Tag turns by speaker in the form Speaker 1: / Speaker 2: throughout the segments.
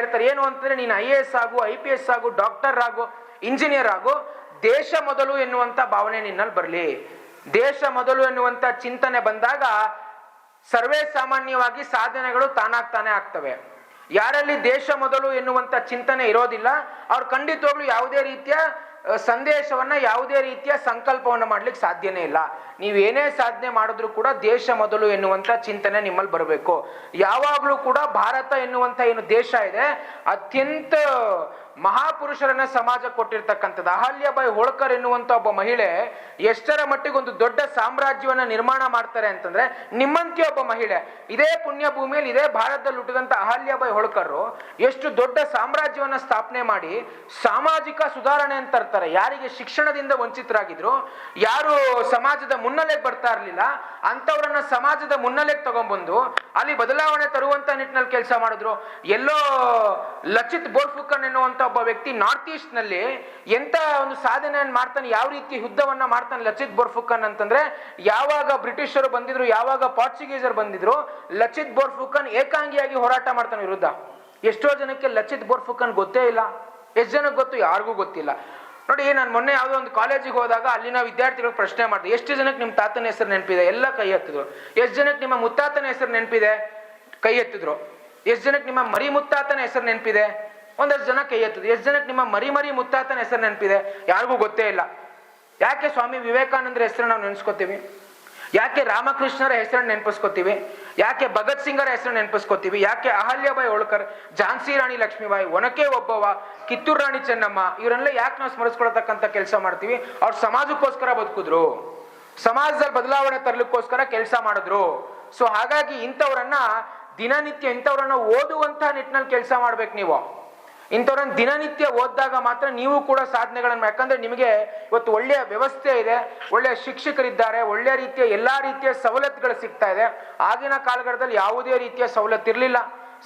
Speaker 1: ಹೇಳ್ತಾರೆ, ಏನು ಅಂತಂದ್ರೆ ನೀನು ಐ ಎ ಎಸ್ ಆಗು ಐ ಪಿ ಎಸ್ ಆಗು ಡಾಕ್ಟರ್ ಆಗು ಇಂಜಿನಿಯರ್ ಆಗು, ದೇಶ ಮೊದಲು ಎನ್ನುವಂತ ಭಾವನೆ ನಿನ್ನಲ್ಲಿ ಬರಲಿ. ದೇಶ ಮೊದಲು ಎನ್ನುವಂತ ಚಿಂತನೆ ಬಂದಾಗ ಸರ್ವೇ ಸಾಮಾನ್ಯವಾಗಿ ಸಾಧನೆಗಳು ತಾನಾಗ್ತಾನೆ ಆಗ್ತವೆ. ಯಾರಲ್ಲಿ ದೇಶ ಮೊದಲು ಎನ್ನುವಂತ ಚಿಂತನೆ ಇರೋದಿಲ್ಲ, ಅವ್ರು ಖಂಡಿತವಾಗ್ಲೂ ಯಾವುದೇ ರೀತಿಯ ಸಂದೇಶವನ್ನ ಯಾವುದೇ ರೀತಿಯ ಸಂಕಲ್ಪವನ್ನು ಮಾಡ್ಲಿಕ್ಕೆ ಸಾಧ್ಯನೇ ಇಲ್ಲ. ನೀವು ಏನೇ ಸಾಧನೆ ಮಾಡಿದ್ರು ಕೂಡ ದೇಶ ಮೊದಲು ಎನ್ನುವಂಥ ಚಿಂತನೆ ನಿಮ್ಮಲ್ಲಿ ಬರಬೇಕು. ಯಾವಾಗಲೂ ಕೂಡ ಭಾರತ ಎನ್ನುವಂಥ ಏನು ದೇಶ ಇದೆ, ಅತ್ಯಂತ ಮಹಾಪುರುಷರನ್ನ ಸಮಾಜ ಕೊಟ್ಟಿರ್ತಕ್ಕಂಥದ್ದು. ಅಹಲ್ಯಬಾಯಿ ಹೋಳ್ಕರ್ ಎನ್ನುವಂತ ಒಬ್ಬ ಮಹಿಳೆ ಎಷ್ಟರ ಮಟ್ಟಿಗೆ ಒಂದು ದೊಡ್ಡ ಸಾಮ್ರಾಜ್ಯವನ್ನ ನಿರ್ಮಾಣ ಮಾಡ್ತಾರೆ ಅಂತಂದ್ರೆ ನಿಮ್ಮಂತೆ ಒಬ್ಬ ಮಹಿಳೆ. ಇದೇ ಪುಣ್ಯ ಭೂಮಿಯಲ್ಲಿ ಇದೇ ಭಾರತದಲ್ಲಿ ಹುಟ್ಟಿದಂತ ಅಹಲ್ಯಬಾಯಿ ಹೋಳ್ಕರು ಎಷ್ಟು ದೊಡ್ಡ ಸಾಮ್ರಾಜ್ಯವನ್ನ ಸ್ಥಾಪನೆ ಮಾಡಿ ಸಾಮಾಜಿಕ ಸುಧಾರಣೆ ಅಂತ ತರ್ತಾರೆ. ಯಾರಿಗೆ ಶಿಕ್ಷಣದಿಂದ ವಂಚಿತರಾಗಿದ್ರು, ಯಾರು ಸಮಾಜದ ಮುನ್ನೆಲೆಗೆ ಬರ್ತಾ ಇರಲಿಲ್ಲ ಅಂತವ್ರನ್ನ ಸಮಾಜದ ಮುನ್ನೆಲೆಗೆ ತಗೊಂಡ್ಬಂದು ಅಲ್ಲಿ ಬದಲಾವಣೆ ತರುವಂತ ನಿಟ್ಟಿನಲ್ಲಿ ಕೆಲಸ ಮಾಡಿದ್ರು. ಎಲ್ಲೋ ಲಚಿತ್ ಬೋರ್ಫುಕನ್ ಎನ್ನುವಂತ ಒಬ್ಬ ವ್ಯಕ್ತಿ ನಾರ್ತ್ ಈಸ್ಟ್ನಲ್ಲಿ ಎಂತ ಒಂದು ಸಾಧನೆಯನ್ನು ಮಾಡ್ತಾನೆ, ಯಾವ ರೀತಿ ಯುದ್ಧವನ್ನ ಮಾಡ್ತಾನೆ ಲಚಿತ್ ಬೋರ್ಫುಕನ್ ಅಂತಂದ್ರೆ, ಯಾವಾಗ ಬ್ರಿಟಿಷರು ಬಂದಿದ್ರು, ಯಾವಾಗ ಪಾರ್ಚುಗೀಸರು ಬಂದಿದ್ರು, ಲಚಿತ್ ಬೋರ್ಫುಕನ್ ಏಕಾಂಗಿಯಾಗಿ ಹೋರಾಟ ಮಾಡ್ತಾನೆ ವಿರುದ್ಧ. ಎಷ್ಟೋ ಜನಕ್ಕೆ ಲಚಿತ್ ಬೋರ್ಫುಕನ್ ಗೊತ್ತೇ ಇಲ್ಲ. ಎಷ್ಟು ಜನಕ್ಕೆ ಗೊತ್ತು? ಯಾರಿಗೂ ಗೊತ್ತಿಲ್ಲ. ನೋಡಿ, ನಾನು ಮೊನ್ನೆ ಯಾವುದೋ ಒಂದು ಕಾಲೇಜಿಗೆ ಹೋದಾಗ ಅಲ್ಲಿನ ವಿದ್ಯಾರ್ಥಿಗಳು ಪ್ರಶ್ನೆ ಮಾಡಿದೆ ಎಷ್ಟು ಜನಕ್ಕೆ ನಿಮ್ಮ ತಾತನ ಹೆಸರು ನೆನಪಿದೆ? ಎಲ್ಲ ಕೈ ಎತ್ತಿದ್ರು. ಎಷ್ಟು ಜನಕ್ಕೆ ನಿಮ್ಮ ಮುತ್ತಾತನ ಹೆಸರು ನೆನಪಿದೆ? ಕೈ ಎತ್ತಿದ್ರು. ಎಷ್ಟು ಜನಕ್ಕೆ ನಿಮ್ಮ ಮರಿ ಮುತ್ತಾತನ ಹೆಸರು ನೆನಪಿದೆ? ಒಂದಷ್ಟು ಜನ ಕೈ ಎತ್ತದೆ. ಎಷ್ಟು ಜನಕ್ಕೆ ನಿಮ್ಮ ಮರಿ ಮರಿ ಮುತ್ತಾತನ ಹೆಸರು ನೆನಪಿದೆ? ಯಾರಿಗೂ ಗೊತ್ತೇ ಇಲ್ಲ. ಯಾಕೆ ಸ್ವಾಮಿ ವಿವೇಕಾನಂದರ ಹೆಸರು ನಾವು ನೆನೆಸ್ಕೋತೀವಿ? ಯಾಕೆ ರಾಮಕೃಷ್ಣರ ಹೆಸರನ್ನು ನೆನಪಿಸ್ಕೋತೀವಿ? ಯಾಕೆ ಭಗತ್ ಸಿಂಗರ ಹೆಸರು ನೆನಪಿಸ್ಕೋತೀವಿ? ಯಾಕೆ ಅಹಲ್ಯಬಾಯಿ ಹೋಳ್ಕರ್, ಝಾನ್ಸಿ ರಾಣಿ ಲಕ್ಷ್ಮೀಬಾಯಿ, ಒನಕೆ ಒಬ್ಬವ ಕಿತ್ತೂರು ರಾಣಿ ಚೆನ್ನಮ್ಮ ಇವರೆಲ್ಲ ಯಾಕೆ ನಾವು ಸ್ಮರಿಸ್ಕೊಳ್ತಕ್ಕಂಥ ಕೆಲಸ ಮಾಡ್ತೀವಿ? ಅವ್ರು ಸಮಾಜಕ್ಕೋಸ್ಕರ ಬದುಕಿದ್ರು. ಸಮಾಜದಲ್ಲಿ ಬದಲಾವಣೆ ತರಲಿಕ್ಕೋಸ್ಕರ ಕೆಲಸ ಮಾಡಿದ್ರು. ಸೊ ಹಾಗಾಗಿ ಇಂಥವ್ರನ್ನ ದಿನನಿತ್ಯ ಇಂಥವ್ರನ್ನ ಓದುವಂತಹ ನಿಟ್ಟಿನಲ್ಲಿ ಕೆಲಸ ಮಾಡ್ಬೇಕು ನೀವು. ಇಂಥವ್ರನ್ನ ದಿನನಿತ್ಯ ಓದಿದಾಗ ಮಾತ್ರ ನೀವು ಕೂಡ ಸಾಧನೆಗಳನ್ನು ಯಾಕಂದ್ರೆ ನಿಮಗೆ ಇವತ್ತು ಒಳ್ಳೆಯ ವ್ಯವಸ್ಥೆ ಇದೆ, ಒಳ್ಳೆಯ ಶಿಕ್ಷಕರಿದ್ದಾರೆ, ಒಳ್ಳೆಯ ರೀತಿಯ ಎಲ್ಲಾ ರೀತಿಯ ಸವಲತ್ತುಗಳು ಸಿಗ್ತಾ ಇದೆ. ಆಗಿನ ಕಾಲಘಟ್ಟದಲ್ಲಿ ಯಾವುದೇ ರೀತಿಯ ಸವಲತ್ತು ಇರಲಿಲ್ಲ.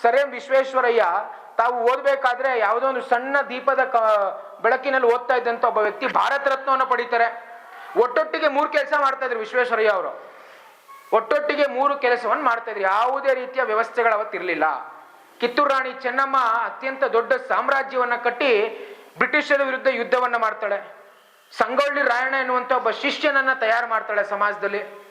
Speaker 1: ಸರ್ ಎಂ ವಿಶ್ವೇಶ್ವರಯ್ಯ, ತಾವು ಓದಬೇಕಾದ್ರೆ ಯಾವುದೋ ಒಂದು ಸಣ್ಣ ದೀಪದ ಬೆಳಕಿನಲ್ಲಿ ಓದ್ತಾ ಇದ್ದಂತ ಒಬ್ಬ ವ್ಯಕ್ತಿ ಭಾರತ ರತ್ನವನ್ನು ಪಡಿತಾರೆ. ಒಟ್ಟೊಟ್ಟಿಗೆ ಮೂರು ಕೆಲಸ ಮಾಡ್ತಾ ಇದ್ರು ವಿಶ್ವೇಶ್ವರಯ್ಯ ಅವರು. ಒಟ್ಟೊಟ್ಟಿಗೆ ಮೂರು ಕೆಲಸವನ್ನು ಮಾಡ್ತಾ ಇದ್ರು. ಯಾವುದೇ ರೀತಿಯ ವ್ಯವಸ್ಥೆಗಳು ಅವತ್ತಿರಲಿಲ್ಲ. ಕಿತ್ತೂರು ರಾಣಿ ಚೆನ್ನಮ್ಮ ಅತ್ಯಂತ ದೊಡ್ಡ ಸಾಮ್ರಾಜ್ಯವನ್ನ ಕಟ್ಟಿ ಬ್ರಿಟಿಷರ ವಿರುದ್ಧ ಯುದ್ಧವನ್ನ ಮಾಡ್ತಾಳೆ. ಸಂಗೊಳ್ಳಿ ರಾಯಣ್ಣ ಎನ್ನುವಂಥ ಒಬ್ಬ ಶಿಷ್ಯನನ್ನ ತಯಾರು ಮಾಡ್ತಾಳೆ ಸಮಾಜದಲ್ಲಿ.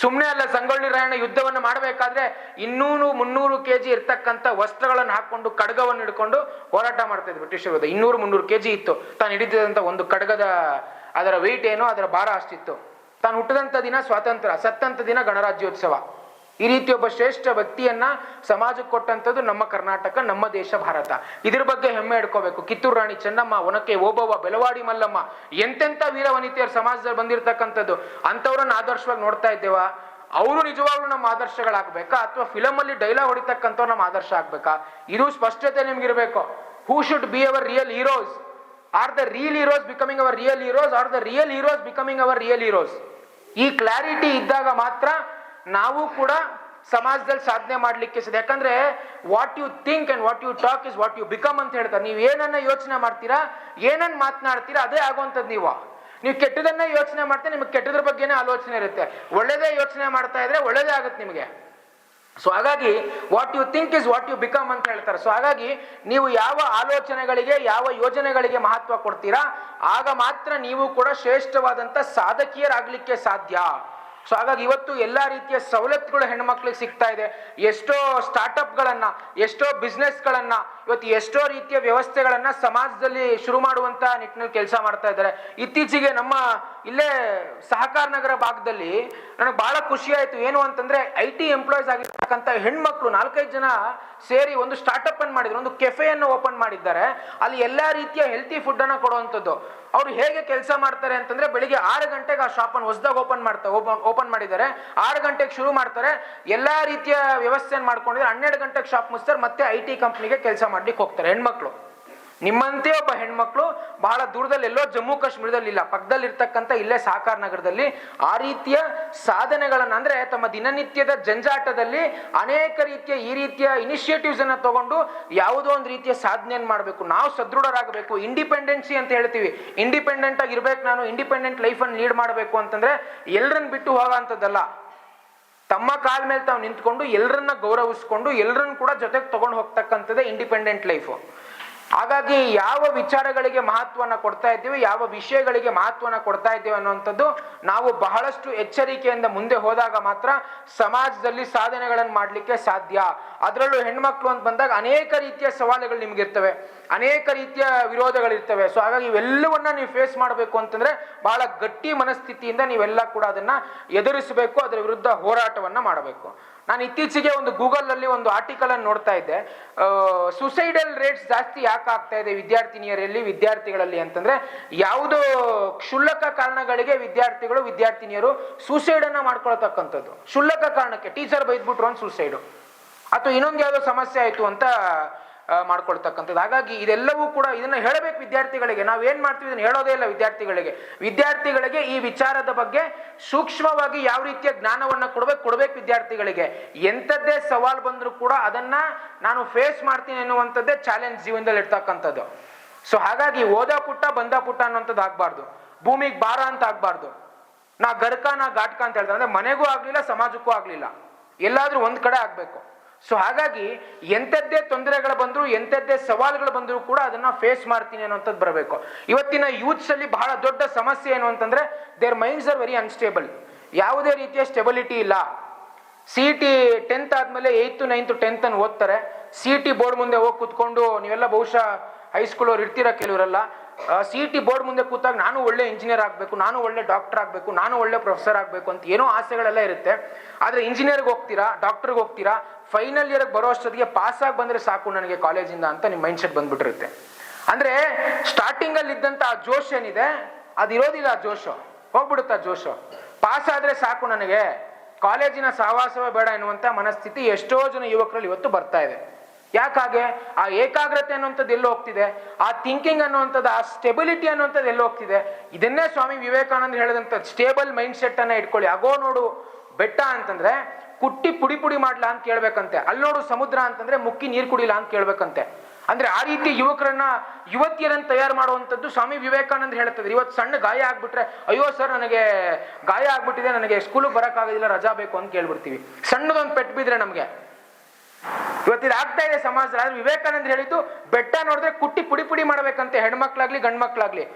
Speaker 1: ಸುಮ್ಮನೆ ಅಲ್ಲ, ಸಂಗೊಳ್ಳಿ ರಾಯಣ್ಣ ಯುದ್ಧವನ್ನ ಮಾಡಬೇಕಾದ್ರೆ ಇನ್ನೂರು ಮುನ್ನೂರು ಕೆ ಜಿ ಇರ್ತಕ್ಕಂಥ ವಸ್ತ್ರಗಳನ್ನು ಹಾಕೊಂಡು ಖಡ್ಗವನ್ನು ಹಿಡ್ಕೊಂಡು ಹೋರಾಟ ಮಾಡ್ತಾ ಇದ್ರು ಬ್ರಿಟಿಷರ ವಿರುದ್ಧ. ಇನ್ನೂರು ಮುನ್ನೂರು ಕೆಜಿ ಇತ್ತು. ತಾನು ಹಿಡಿದಿದಂತ ಒಂದು ಖಡ್ಗದ ಅದರ ವೆಯ್ಟ್ ಏನೋ, ಅದರ ಭಾರ ಅಷ್ಟಿತ್ತು. ತಾನು ಹುಟ್ಟಿದಂಥ ದಿನ ಸ್ವಾತಂತ್ರ್ಯ, ಸತ್ತಂತ ದಿನ ಗಣರಾಜ್ಯೋತ್ಸವ. ಈ ರೀತಿ ಒಬ್ಬ ಶ್ರೇಷ್ಠ ವ್ಯಕ್ತಿಯನ್ನ ಸಮಾಜಕ್ಕೆ ಕೊಟ್ಟಂಥದ್ದು ನಮ್ಮ ಕರ್ನಾಟಕ, ನಮ್ಮ ದೇಶ, ಭಾರತ. ಇದ್ರ ಬಗ್ಗೆ ಹೆಮ್ಮೆ ಇಡ್ಕೋಬೇಕು ಕಿತ್ತೂರು ರಾಣಿ ಚೆನ್ನಮ್ಮ, ಒನಕೆ ಓಬವ್ವ, ಬೆಳವಾಡಿ ಮಲ್ಲಮ್ಮ, ಎಂತೆಂಥ ವೀರ ವನಿತೆಯರು ಸಮಾಜದಲ್ಲಿ ಬಂದಿರತಕ್ಕಂಥದ್ದು. ಅಂಥವ್ರನ್ನ ಆದರ್ಶವಾಗಿ ನೋಡ್ತಾ ಇದ್ದೇವಾ. ಅವರು ನಿಜವಾಗ್ಲೂ ನಮ್ಮ ಆದರ್ಶಗಳಾಗ್ಬೇಕಾ? ಅಥವಾ ಫಿಲಮ್ ಅಲ್ಲಿ ಡೈಲಾಗ್ ಹೊಡಿತಕ್ಕಂಥವ್ರು ನಮ್ಮ ಆದರ್ಶ ಆಗ್ಬೇಕಾ? ಇದು ಸ್ಪಷ್ಟತೆ ನಿಮ್ಗಿರ್ಬೇಕು. Who should be our real heroes are the real heroes becoming our real heroes are the real heroes becoming our real heroes ಈ ಕ್ಲಾರಿಟಿ ಇದ್ದಾಗ ಮಾತ್ರ ನಾವು ಕೂಡ ಸಮಾಜದಲ್ಲಿ ಸಾಧನೆ ಮಾಡಲಿಕ್ಕೆ ಸಿದ್ಧ. ಯಾಕಂದ್ರೆ what you think and what you talk is what you become ಅಂತ ಹೇಳ್ತಾರೆ. ನೀವು ಏನನ್ನ ಯೋಚನೆ ಮಾಡ್ತೀರಾ ಏನನ್ನ ಮಾತನಾಡ್ತೀರಾ, ಅದೇ ಆಗುವಂಥದ್ದು ನೀವು. ನೀವು ಕೆಟ್ಟದನ್ನ ಯೋಚನೆ ಮಾಡ್ತೀರಾ ನಿಮಗೆ ಕೆಟ್ಟದ್ರ ಬಗ್ಗೆನೇ ಆಲೋಚನೆ ಇರುತ್ತೆ. ಒಳ್ಳೇದೇ ಯೋಚನೆ ಮಾಡ್ತಾ ಇದ್ರೆ ಒಳ್ಳೇದೇ ಆಗುತ್ತೆ ನಿಮಗೆ. ಸೊ ಹಾಗಾಗಿ what you think is what you become ಅಂತ ಹೇಳ್ತಾರೆ. ಸೊ ಹಾಗಾಗಿ ನೀವು ಯಾವ ಆಲೋಚನೆಗಳಿಗೆ, ಯಾವ ಯೋಜನೆಗಳಿಗೆ ಮಹತ್ವ ಕೊಡ್ತೀರಾ, ಆಗ ಮಾತ್ರ ನೀವು ಕೂಡ ಶ್ರೇಷ್ಠವಾದಂಥ ಸಾಧಕಿಯರಾಗಲಿಕ್ಕೆ ಸಾಧ್ಯ. ಸೊ ಹಾಗಾಗಿ ಇವತ್ತು ಎಲ್ಲ ರೀತಿಯ ಸವಲತ್ತುಗಳು ಹೆಣ್ಮಕ್ಳಿಗೆ ಸಿಗ್ತಾ ಇದೆ. ಎಷ್ಟೋ ಸ್ಟಾರ್ಟಪ್ಗಳನ್ನು ಎಷ್ಟೋ ಬಿಸ್ನೆಸ್ಗಳನ್ನು ಇವತ್ತು ಎಷ್ಟೋ ರೀತಿಯ ವ್ಯವಸ್ಥೆಗಳನ್ನು ಸಮಾಜದಲ್ಲಿ ಶುರು ಮಾಡುವಂಥ ನಿಟ್ಟಿನಲ್ಲಿ ಕೆಲಸ ಮಾಡ್ತಾ ಇದ್ದಾರೆ. ಇತ್ತೀಚೆಗೆ ನಮ್ಮ ಇಲ್ಲೇ ಸಹಕಾರ ನಗರ ಭಾಗದಲ್ಲಿ ನನಗೆ ಬಹಳ ಖುಷಿ ಆಯ್ತು. ಏನು ಅಂತಂದ್ರೆ ಐ ಟಿ ಎಂಪ್ಲಾಯೀಸ್ ಆಗಿರ್ತಕ್ಕಂಥ ಹೆಣ್ಮಕ್ಳು ನಾಲ್ಕೈದು ಜನ ಸೇರಿ ಒಂದು ಸ್ಟಾರ್ಟಪ್ ಅನ್ನು ಮಾಡಿದ್ರು. ಒಂದು ಕೆಫೆಯನ್ನು ಓಪನ್ ಮಾಡಿದ್ದಾರೆ. ಅಲ್ಲಿ ಎಲ್ಲಾ ರೀತಿಯ ಹೆಲ್ತಿ ಫುಡ್ ಅನ್ನ ಕೊಡುವಂಥದ್ದು. ಅವ್ರು ಹೇಗೆ ಕೆಲಸ ಮಾಡ್ತಾರೆ ಅಂತಂದ್ರೆ ಬೆಳಿಗ್ಗೆ ಆರು ಗಂಟೆಗೆ ಆ ಶಾಪ್ ಅನ್ನು ಹೊಸದಾಗಿ ಓಪನ್ ಮಾಡ್ತಾರೆ ಓಪನ್ ಓಪನ್ ಮಾಡಿದ್ದಾರೆ. ಆರು ಗಂಟೆಗೆ ಶುರು ಮಾಡ್ತಾರೆ. ಎಲ್ಲಾ ರೀತಿಯ ವ್ಯವಸ್ಥೆಯನ್ನು ಮಾಡ್ಕೊಂಡಿದ್ದಾರೆ. ಹನ್ನೆರಡು ಗಂಟೆಗೆ ಶಾಪ್ ಮುಗಿಸ್ತಾರೆ ಮತ್ತೆ ಐ ಟಿ ಕಂಪ್ನಿಗೆ ಕೆಲಸ ಮಾಡ್ಲಿಕ್ಕೆ ಹೋಗ್ತಾರೆ. ಹೆಣ್ಮಕ್ಳು. ನಿಮ್ಮಂತೆ ಒಬ್ಬ ಹೆಣ್ಮಕ್ಳು ಬಹಳ ದೂರದಲ್ಲಿ ಎಲ್ಲೋ ಜಮ್ಮು ಕಾಶ್ಮೀರದಲ್ಲಿ ಇಲ್ಲ. ಪಕ್ಕದಲ್ಲಿ ಇರ್ತಕ್ಕಂಥ ಇಲ್ಲೇ ಸಾಕಾರ ನಗರದಲ್ಲಿ ಆ ರೀತಿಯ ಸಾಧನೆಗಳನ್ನ ಅಂದ್ರೆ ತಮ್ಮ ದಿನನಿತ್ಯದ ಜಂಜಾಟದಲ್ಲಿ ಅನೇಕ ರೀತಿಯ ಈ ರೀತಿಯ ಇನಿಷಿಯೇಟಿವ್ಸ್ ಅನ್ನ ತಗೊಂಡು ಯಾವುದೋ ಒಂದು ರೀತಿಯ ಸಾಧನೆಯನ್ನು ಮಾಡಬೇಕು. ನಾವು ಸದೃಢರಾಗಬೇಕು. ಇಂಡಿಪೆಂಡೆನ್ಸಿ ಅಂತ ಹೇಳ್ತೀವಿ. ಇಂಡಿಪೆಂಡೆಂಟ್ ಆಗಿ ಇರ್ಬೇಕು ನಾನು. ಇಂಡಿಪೆಂಡೆಂಟ್ ಲೈಫ್ ಅನ್ನು ಲೀಡ್ ಮಾಡಬೇಕು ಅಂತಂದ್ರೆ ಎಲ್ಲರನ್ನ ಬಿಟ್ಟು ಹೋಗೋಂಥದ್ದಲ್ಲ ತಮ್ಮ ಕಾಲ ಮೇಲೆ ತಾವು ನಿಂತ್ಕೊಂಡು ಎಲ್ಲರನ್ನ ಗೌರವಿಸ್ಕೊಂಡು ಎಲ್ಲರನ್ನ ಕೂಡ ಜೊತೆಗೆ ತಗೊಂಡು ಹೋಗ್ತಕ್ಕಂಥದ್ದೇ ಇಂಡಿಪೆಂಡೆಂಟ್ ಲೈಫು ಹಾಗಾಗಿ ಯಾವ ವಿಚಾರಗಳಿಗೆ ಮಹತ್ವನ ಕೊಡ್ತಾ ಇದ್ದೀವಿ, ಯಾವ ವಿಷಯಗಳಿಗೆ ಮಹತ್ವನ ಕೊಡ್ತಾ ಇದ್ದೀವಿ ಅನ್ನುವಂಥದ್ದು ನಾವು ಬಹಳಷ್ಟು ಎಚ್ಚರಿಕೆಯಿಂದ ಮುಂದೆ ಹೋದಾಗ ಮಾತ್ರ ಸಮಾಜದಲ್ಲಿ ಸಾಧನೆಗಳನ್ನು ಮಾಡಲಿಕ್ಕೆ ಸಾಧ್ಯ. ಅದರಲ್ಲೂ ಹೆಣ್ಮಕ್ಳು ಅಂತ ಬಂದಾಗ ಅನೇಕ ರೀತಿಯ ಸವಾಲುಗಳು ನಿಮ್ಗಿರ್ತವೆ, ಅನೇಕ ರೀತಿಯ ವಿರೋಧಗಳಿರ್ತವೆ. ಸೊ ಹಾಗಾಗಿ ಇವೆಲ್ಲವನ್ನ ನೀವು ಫೇಸ್ ಮಾಡಬೇಕು ಅಂತಂದ್ರೆ ಬಹಳ ಗಟ್ಟಿ ಮನಸ್ಥಿತಿಯಿಂದ ನೀವೆಲ್ಲ ಕೂಡ ಅದನ್ನ ಎದುರಿಸಬೇಕು, ಅದರ ವಿರುದ್ಧ ಹೋರಾಟವನ್ನ ಮಾಡಬೇಕು. ನಾನು ಇತ್ತೀಚೆಗೆ ಒಂದು ಗೂಗಲ್ ಅಲ್ಲಿ ಒಂದು ಆರ್ಟಿಕಲ್ ಅನ್ನು ನೋಡ್ತಾ ಇದ್ದೆ. ಸುಸೈಡಲ್ ರೇಟ್ಸ್ ಜಾಸ್ತಿ ಯಾಕೆ ಆಗ್ತಾ ಇದೆ ವಿದ್ಯಾರ್ಥಿನಿಯರಲ್ಲಿ, ವಿದ್ಯಾರ್ಥಿಗಳಲ್ಲಿ ಅಂತಂದ್ರೆ ಯಾವುದೋ ಕ್ಷುಲ್ಲಕ ಕಾರಣಗಳಿಗೆ ವಿದ್ಯಾರ್ಥಿಗಳು, ವಿದ್ಯಾರ್ಥಿನಿಯರು ಸೂಸೈಡ್ ಅನ್ನ ಮಾಡ್ಕೊಳ್ತಕ್ಕಂಥದ್ದು. ಕ್ಷುಲ್ಲಕ ಕಾರಣಕ್ಕೆ ಟೀಚರ್ ಬೈದ್ಬಿಟ್ರು ಅಂತ ಸೂಸೈಡು ಅಥವಾ ಇನ್ನೊಂದು ಯಾವುದೋ ಸಮಸ್ಯೆ ಆಯಿತು ಅಂತ ಮಾಡ್ಕೊಳ್ತಕ್ಕಂಥದ್ದು. ಹಾಗಾಗಿ ಇದೆಲ್ಲವೂ ಕೂಡ ಇದನ್ನ ಹೇಳಬೇಕು ವಿದ್ಯಾರ್ಥಿಗಳಿಗೆ. ನಾವು ಏನು ಮಾಡ್ತೀವಿ? ಇದನ್ನ ಹೇಳೋದೇ ಇಲ್ಲ ವಿದ್ಯಾರ್ಥಿಗಳಿಗೆ. ವಿದ್ಯಾರ್ಥಿಗಳಿಗೆ ಈ ವಿಚಾರದ ಬಗ್ಗೆ ಸೂಕ್ಷ್ಮವಾಗಿ ಯಾವ ರೀತಿಯ ಜ್ಞಾನವನ್ನು ಕೊಡ್ಬೇಕು ಕೊಡ್ಬೇಕು ವಿದ್ಯಾರ್ಥಿಗಳಿಗೆ. ಎಂಥದ್ದೇ ಸವಾಲ್ ಬಂದರೂ ಕೂಡ ಅದನ್ನ ನಾನು ಫೇಸ್ ಮಾಡ್ತೀನಿ ಅನ್ನುವಂಥದ್ದೇ ಚಾಲೆಂಜ್ ಜೀವನದಲ್ಲಿ ಇರ್ತಕ್ಕಂಥದ್ದು ಸೊ ಹಾಗಾಗಿ ಓದೋ ಪುಟ್ಟ, ಬಂದ ಪುಟ್ಟ ಅನ್ನುವಂಥದ್ದು ಆಗಬಾರ್ದು. ಭೂಮಿಗೆ ಭಾರ ಅಂತ ಆಗಬಾರ್ದು. ನಾ ಗರ್ಕ, ನಾ ಘಾಟ್ಕ ಅಂತ ಹೇಳ್ತಾರೆ. ಅಂದ್ರೆ ಮನೆಗೂ ಆಗಲಿಲ್ಲ, ಸಮಾಜಕ್ಕೂ ಆಗಲಿಲ್ಲ. ಎಲ್ಲಾದ್ರೂ ಒಂದು ಕಡೆ ಆಗ್ಬೇಕು. ಸೊ ಹಾಗಾಗಿ ಎಂಥದ್ದೇ ತೊಂದರೆಗಳು ಬಂದ್ರು, ಎಂಥದ್ದೇ ಸವಾಲುಗಳು ಬಂದ್ರು ಕೂಡ ಅದನ್ನ ಫೇಸ್ ಮಾಡ್ತೀನಿ ಅನ್ನೋಂಥದ್ದು ಬರಬೇಕು. ಇವತ್ತಿನ ಯೂತ್ಸ್ ಅಲ್ಲಿ ಬಹಳ ದೊಡ್ಡ ಸಮಸ್ಯೆ ಏನು ಅಂತಂದ್ರೆ their minds are very unstable ಯಾವುದೇ ರೀತಿಯ ಸ್ಟೆಬಿಲಿಟಿ ಇಲ್ಲ. ಸಿ ಟಿ ಟೆಂತ್ ಆದ್ಮೇಲೆ ಏಯ್ತು ನೈನ್ತ್ ಟೆಂತ್ ಅನ್ನು ಓದ್ತಾರೆ. ಸಿ ಟಿ ಬೋರ್ಡ್ ಮುಂದೆ ಹೋಗಿ ಕೂತ್ಕೊಂಡು, ನೀವೆಲ್ಲ ಬಹುಶಃ ಹೈಸ್ಕೂಲ್ ಅವ್ರು ಇರ್ತೀರ ಕೆಲವರೆಲ್ಲ ಸಿ ಟಿ ಬೋರ್ಡ್ ಮುಂದೆ ಕೂತಾಗ ನಾನು ಒಳ್ಳೆ ಇಂಜಿನಿಯರ್ ಆಗಬೇಕು, ನಾನು ಒಳ್ಳೆ ಡಾಕ್ಟರ್ ಆಗಬೇಕು, ನಾನು ಒಳ್ಳೆ ಪ್ರೊಫೆಸರ್ ಆಗಬೇಕು ಅಂತ ಏನೋ ಆಸೆಗಳೆಲ್ಲ ಇರುತ್ತೆ. ಆದರೆ ಇಂಜಿನಿಯರ್ಗೆ ಹೋಗ್ತೀರಾ ಡಾಕ್ಟರ್ಗೆ ಹೋಗ್ತೀರಾ ಫೈನಲ್ ಇಯರ್ಗೆ ಬರೋ ಅಷ್ಟೊತ್ತಿಗೆ ಪಾಸ್ ಆಗಿ ಬಂದ್ರೆ ಸಾಕು ನನಗೆ ಕಾಲೇಜಿಂದ ಅಂತ ನಿಮ್ಮ ಮೈಂಡ್ ಸೆಟ್ ಬಂದ್ಬಿಟ್ಟಿರುತ್ತೆ. ಅಂದ್ರೆ ಸ್ಟಾರ್ಟಿಂಗ್ ಅಲ್ಲಿ ಇದ್ದಂತ ಆ ಜೋಶ್ ಏನಿದೆ? ಅದಿರೋದಿಲ್ಲ ಆ ಜೋಶು. ಹೋಗ್ಬಿಡುತ್ತೆ ಆ ಜೋಶು. ಪಾಸ್ ಆದ್ರೆ ಸಾಕು ನನಗೆ. ಕಾಲೇಜಿನ ಸಹವಾಸವೇ ಬೇಡ ಎನ್ನುವಂಥ ಮನಸ್ಥಿತಿ ಎಷ್ಟೋ ಜನ ಯುವಕರಲ್ಲಿ ಇವತ್ತು ಬರ್ತಾ ಇದೆ. ಯಾಕಾಗೆ? ಆ ಏಕಾಗ್ರತೆ ಅನ್ನುವಂಥದ್ದು ಎಲ್ಲೋ ಹೋಗ್ತಿದೆ? ಆ ಥಿಂಕಿಂಗ್ ಅನ್ನುವಂಥದ್ದು, ಆ ಸ್ಟೆಬಿಲಿಟಿ ಅನ್ನುವಂಥದ್ದು ಎಲ್ಲೋ ಹೋಗ್ತಿದೆ? ಇದನ್ನೇ ಸ್ವಾಮಿ ವಿವೇಕಾನಂದ ಹೇಳಿದಂಥ ಸ್ಟೇಬಲ್ ಮೈಂಡ್ ಸೆಟ್ ಅನ್ನ ಇಟ್ಕೊಳ್ಳಿ. ಆಗೋ ನೋಡು, ಬೆಟ್ಟ ಅಂತಂದ್ರೆ ಕುಟ್ಟಿ ಪುಡಿ ಪುಡಿ ಮಾಡ್ಲಾ ಅಂತ ಕೇಳ್ಬೇಕಂತೆ. ಅಲ್ಲಿ ನೋಡು ಸಮುದ್ರ ಅಂತಂದ್ರೆ ಮುಕ್ಕಿ ನೀರು ಕುಡಿಲ್ಲ ಅಂತ ಕೇಳ್ಬೇಕಂತೆ. ಅಂದ್ರೆ ಆ ರೀತಿ ಯುವಕರನ್ನ, ಯುವತಿಯರನ್ನ ತಯಾರು ಮಾಡುವಂಥದ್ದು ಸ್ವಾಮಿ ವಿವೇಕಾನಂದ ಹೇಳ್ತದೆ ಇವತ್ತು ಸಣ್ಣ ಗಾಯ ಆಗ್ಬಿಟ್ರೆ, ಅಯ್ಯೋ ಸರ್ ನನಗೆ ಗಾಯ ಆಗ್ಬಿಟ್ಟಿದೆ, ನನಗೆ ಸ್ಕೂಲಿಗೆ ಬರೋಕ್ಕಾಗೋದಿಲ್ಲ ರಜಾ ಬೇಕು ಅಂತ ಕೇಳ್ಬಿಡ್ತೀವಿ. ಸಣ್ಣದೊಂದು ಪೆಟ್ಟು ಬಿದ್ರೆ ನಮಗೆ. ಇವತ್ತು ಇದು ಆಗ್ತಾ ಇದೆ ಸಮಾಜ ಆದ್ರೆ ವಿವೇಕಾನಂದ ಹೇಳಿದ್ದು, ಬೆಟ್ಟ ನೋಡಿದ್ರೆ ಕುಟ್ಟಿ ಪುಡಿ ಪುಡಿ ಮಾಡ್ಬೇಕಂತೆ. ಹೆಣ್ಮಕ್ಳಾಗ್ಲಿ, ಗಂಡ್ಮಕ್ಳಾಗ್ಲಿ.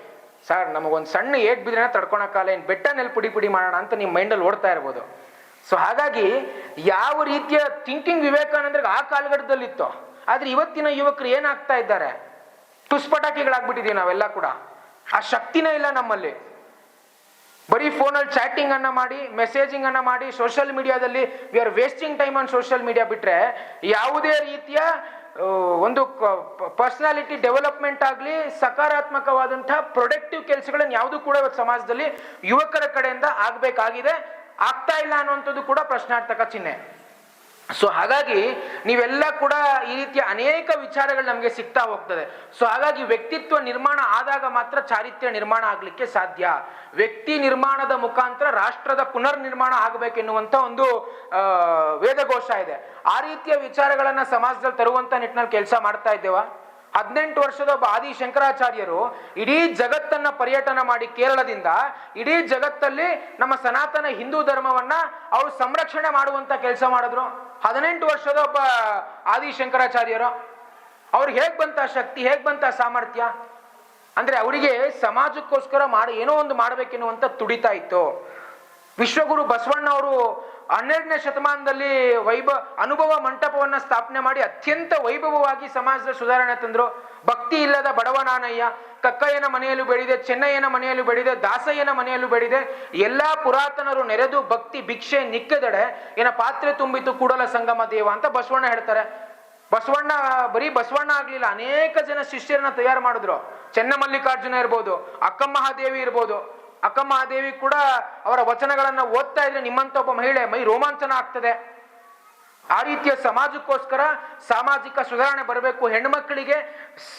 Speaker 1: ಸರ್, ನಮಗೊಂದು ಸಣ್ಣ ಏಟ್ ಬಿದ್ರೆ ತಡ್ಕೊಳಕ್ಕಾಗಲ್ಲ ಏನು ಬೆಟ್ಟನಲ್ಲಿ ಪುಡಿ ಪುಡಿ ಮಾಡೋಣ ಅಂತ ನಿಮ್ಮ ಮೈಂಡಲ್ಲಿ ಓಡ್ತಾ ಇರ್ಬೋದು. ಸೊ ಹಾಗಾಗಿ ಯಾವ ರೀತಿಯ ಥಿಂಕಿಂಗ್ ವಿವೇಕಾನಂದ್ರಿಗೆ ಆ ಕಾಲಘಟ್ಟದಲ್ಲಿತ್ತು, ಆದರೆ ಇವತ್ತಿನ ಯುವಕರು ಏನಾಗ್ತಾ ಇದ್ದಾರೆ? ತುಸ್ಪಟಾಕಿಗಳಾಗ್ಬಿಟ್ಟಿದೀವಿ ನಾವೆಲ್ಲ ಕೂಡ. ಆ ಶಕ್ತಿನೇ ಇಲ್ಲ ನಮ್ಮಲ್ಲಿ. ಬರೀ ಫೋನಲ್ಲಿ ಚಾಟಿಂಗ್ ಅನ್ನ ಮಾಡಿ ಮೆಸೇಜಿಂಗ್ ಅನ್ನ ಮಾಡಿ ಸೋಷಿಯಲ್ ಮೀಡಿಯಾದಲ್ಲಿ we are wasting time on social media ಬಿಟ್ರೆ ಯಾವುದೇ ರೀತಿಯ ಒಂದು ಪರ್ಸನಾಲಿಟಿ ಡೆವಲಪ್ಮೆಂಟ್ ಆಗಲಿ, ಸಕಾರಾತ್ಮಕವಾದಂತಹ ಪ್ರೊಡಕ್ಟಿವ್ ಕೆಲಸಗಳನ್ನು ಯಾವುದು ಕೂಡ ಇವತ್ತು ಸಮಾಜದಲ್ಲಿ ಯುವಕರ ಕಡೆಯಿಂದ ಆಗ್ಬೇಕಾಗಿದೆ. ಆಗ್ತಾ ಇಲ್ಲ ಅನ್ನುವಂಥದ್ದು ಕೂಡ ಪ್ರಶ್ನಾರ್ಥಕ ಚಿಹ್ನೆ. ಸೊ ಹಾಗಾಗಿ ನೀವೆಲ್ಲ ಕೂಡ ಈ ರೀತಿಯ ಅನೇಕ ವಿಚಾರಗಳು ನಮಗೆ ಸಿಗ್ತಾ ಹೋಗ್ತದೆ. ಸೊ ಹಾಗಾಗಿ ವ್ಯಕ್ತಿತ್ವ ನಿರ್ಮಾಣ ಆದಾಗ ಮಾತ್ರ ಚಾರಿತ್ರ್ಯ ನಿರ್ಮಾಣ ಆಗಲಿಕ್ಕೆ ಸಾಧ್ಯ. ವ್ಯಕ್ತಿ ನಿರ್ಮಾಣದ ಮುಖಾಂತರ ರಾಷ್ಟ್ರದ ಪುನರ್ ನಿರ್ಮಾಣ ಆಗಬೇಕೆನ್ನುವಂಥ ಒಂದು ವೇದಘೋಷ ಇದೆ. ಆ ರೀತಿಯ ವಿಚಾರಗಳನ್ನು ಸಮಾಜದಲ್ಲಿ ತರುವಂತ ನಿಟ್ಟಿನಲ್ಲಿ ಕೆಲಸ ಮಾಡ್ತಾ ಇದ್ದೇವಾ? ಹದಿನೆಂಟು ವರ್ಷದ ಒಬ್ಬ ಆದಿ ಶಂಕರಾಚಾರ್ಯರು ಇಡೀ ಜಗತ್ತನ್ನ ಪರ್ಯಟನ ಮಾಡಿ ಕೇರಳದಿಂದ, ಇಡೀ ಜಗತ್ತಲ್ಲಿ ನಮ್ಮ ಸನಾತನ ಹಿಂದೂ ಧರ್ಮವನ್ನ ಅವರು ಸಂರಕ್ಷಣೆ ಮಾಡುವಂತ ಕೆಲಸ ಮಾಡಿದ್ರು. ಹದಿನೆಂಟು ವರ್ಷದ ಒಬ್ಬ ಆದಿ ಶಂಕರಾಚಾರ್ಯರು. ಅವ್ರಿಗೆ ಹೇಗ್ ಬಂತ ಶಕ್ತಿ, ಹೇಗ್ ಬಂತ ಸಾಮರ್ಥ್ಯ? ಅಂದ್ರೆ ಅವರಿಗೆ ಸಮಾಜಕ್ಕೋಸ್ಕರ ಮಾಡಿ, ಏನೋ ಒಂದು ಮಾಡ್ಬೇಕೆನ್ನುವಂತ ತುಡಿತಾ ಇತ್ತು. ವಿಶ್ವಗುರು ಬಸವಣ್ಣ ಅವರು ಹನ್ನೆರಡನೇ ಶತಮಾನದಲ್ಲಿ ವೈಭವ, ಅನುಭವ ಮಂಟಪವನ್ನ ಸ್ಥಾಪನೆ ಮಾಡಿ ಅತ್ಯಂತ ವೈಭವವಾಗಿ ಸಮಾಜದ ಸುಧಾರಣೆ ತಂದರು. ಭಕ್ತಿ ಇಲ್ಲದ ಬಡವನಾನಯ್ಯ ಕಕ್ಕಯ್ಯನ ಮನೆಯಲ್ಲೂ ಬೇಡಿದೆ ಚೆನ್ನಯ್ಯನ ಮನೆಯಲ್ಲೂ ಬೆಳಿದೆ ದಾಸಯ್ಯನ ಮನೆಯಲ್ಲೂ ಬೆಳಿದೆ ಎಲ್ಲಾ ಪುರಾತನರು ನೆರೆದು ಭಕ್ತಿ, ಭಿಕ್ಷೆ ನಿಕ್ಕದಡೆ ಏನ ಪಾತ್ರೆ ತುಂಬಿತು ಕೂಡಲ ಸಂಗಮ ದೇವ ಅಂತ ಬಸವಣ್ಣ ಹೇಳ್ತಾರೆ. ಬಸವಣ್ಣ, ಬರೀ ಬಸವಣ್ಣ ಆಗ್ಲಿಲ್ಲ, ಅನೇಕ ಜನ ಶಿಷ್ಯರನ್ನ ತಯಾರು ಮಾಡಿದ್ರು. ಚೆನ್ನಮಲ್ಲಿಕಾರ್ಜುನ ಇರ್ಬೋದು ಅಕ್ಕಮಹಾದೇವಿ ಇರ್ಬೋದು. ಅಕ್ಕಮಹಾದೇವಿ ಕೂಡ ಅವರ ವಚನಗಳನ್ನು ಓದ್ತಾ ಇದ್ರೆ ನಿಮ್ಮಂತ ಒಬ್ಬ ಮಹಿಳೆ ಮೈ ರೋಮಾಂಚನ ಆಗ್ತದೆ. ಆ ರೀತಿಯ ಸಮಾಜಕ್ಕೋಸ್ಕರ ಸಾಮಾಜಿಕ ಸುಧಾರಣೆ ಬರಬೇಕು ಹೆಣ್ಮಕ್ಳಿಗೆ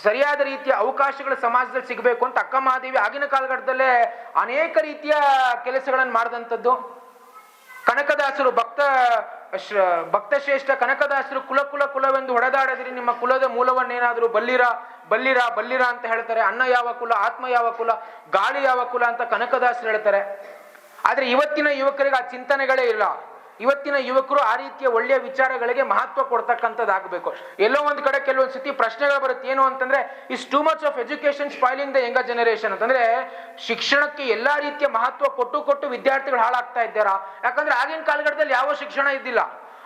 Speaker 1: ಸರಿಯಾದ ರೀತಿಯ ಅವಕಾಶಗಳು ಸಮಾಜದಲ್ಲಿ ಸಿಗಬೇಕು ಅಂತ ಅಕ್ಕ ಮಹಾದೇವಿ ಆಗಿನ ಕಾಲಘಟ್ಟದಲ್ಲೇ ಅನೇಕ ರೀತಿಯ ಕೆಲಸಗಳನ್ನು ಮಾಡಿದಂಥದ್ದು. ಕನಕದಾಸರು ಭಕ್ತ ಶ್ರ- ಭಕ್ತಶ್ರೇಷ್ಠ ಕನಕದಾಸರು ಕುಲ ಕುಲ ಕುಲವೆಂದು ಹೊಡೆದಾಡದಿರಿ. ನಿಮ್ಮ ಕುಲದ ಮೂಲವನ್ನೇನಾದರೂ ಬಲ್ಲಿರ? ಬಲ್ಲಿರ? ಬಲ್ಲಿರ ಅಂತ ಹೇಳ್ತಾರೆ. ಅನ್ನ ಯಾವ ಕುಲ? ಆತ್ಮ ಯಾವ ಕುಲ? ಗಾಳಿ ಯಾವ ಕುಲ ಅಂತ ಕನಕದಾಸರು ಹೇಳ್ತಾರೆ. ಆದರೆ ಇವತ್ತಿನ ಯುವಕರಿಗೆ ಆ ಚಿಂತನೆಗಳೇ ಇಲ್ಲ. ಇವತ್ತಿನ ಯುವಕರು ಆ ರೀತಿಯ ಒಳ್ಳೆಯ ವಿಚಾರಗಳಿಗೆ ಮಹತ್ವ ಕೊಡ್ತಕ್ಕಂಥದ್ದಾಗಬೇಕು. ಎಲ್ಲೋ ಒಂದು ಕಡೆ ಕೆಲವೊಂದು ಸತಿ ಪ್ರಶ್ನೆಗಳು ಬರುತ್ತೆ. ಏನು ಅಂತಂದ್ರೆ is too much of education spoiling the younger generation ಅಂತಂದ್ರೆ, ಶಿಕ್ಷಣಕ್ಕೆ ಎಲ್ಲಾ ರೀತಿಯ ಮಹತ್ವ ಕೊಟ್ಟು ಕೊಟ್ಟು ವಿದ್ಯಾರ್ಥಿಗಳು ಹಾಳಾಗ್ತಾ ಇದ್ದಾರಾ? ಯಾಕಂದ್ರೆ ಆಗಿನ ಕಾಲಘಟ್ಟದಲ್ಲಿ ಯಾವ ಶಿಕ್ಷಣ ಇದ್ದಿಲ್ಲ.